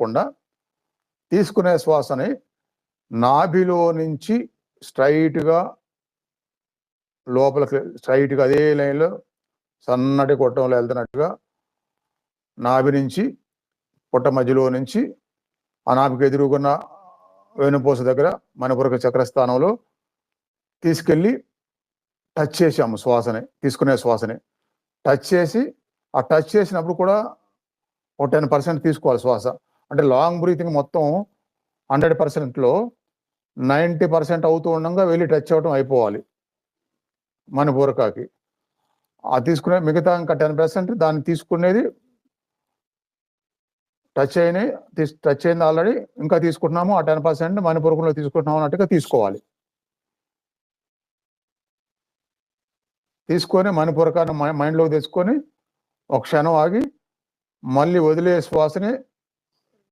తప్పకుండా తీసుకునే శ్వాసని నాభిలో నుంచి స్ట్రైట్గా లోపలికి స్ట్రైట్గా అదే లైన్లో సన్నటి కొట్టంలో వెళ్తున్నట్టుగా నాభి నుంచి పుట్ట మధ్యలో నుంచి ఆ నాభికి ఎదురుకున్న వేణుపూస దగ్గర మణిపురక చక్రస్థానంలో తీసుకెళ్ళి టచ్ చేసాము శ్వాసని తీసుకునే శ్వాసని. టచ్ చేసి ఆ టచ్ చేసినప్పుడు కూడా ఒక టెన్ పర్సెంట్ తీసుకోవాలి శ్వాస. అంటే లాంగ్ బ్రీతింగ్ మొత్తం హండ్రెడ్ పర్సెంట్లో నైంటీ పర్సెంట్ అవుతూ ఉండగా వెళ్ళి టచ్ అవ్వటం అయిపోవాలి మన బోరకాకి అది తీసుకునే మిగతా ఇంకా టెన్ పర్సెంట్ దాన్ని తీసుకునేది టచ్ అయినాయి టచ్ అయింది ఆల్రెడీ ఇంకా తీసుకుంటున్నాము ఆ టెన్ పర్సెంట్ మన మణిపూరకంలో తీసుకుంటున్నాము అన్నట్టుగా తీసుకోవాలి. తీసుకొని మన మణిపూరకాన్ని మైండ్లోకి తెచ్చుకొని ఒక క్షణం ఆగి మళ్ళీ వదిలే శ్వాసని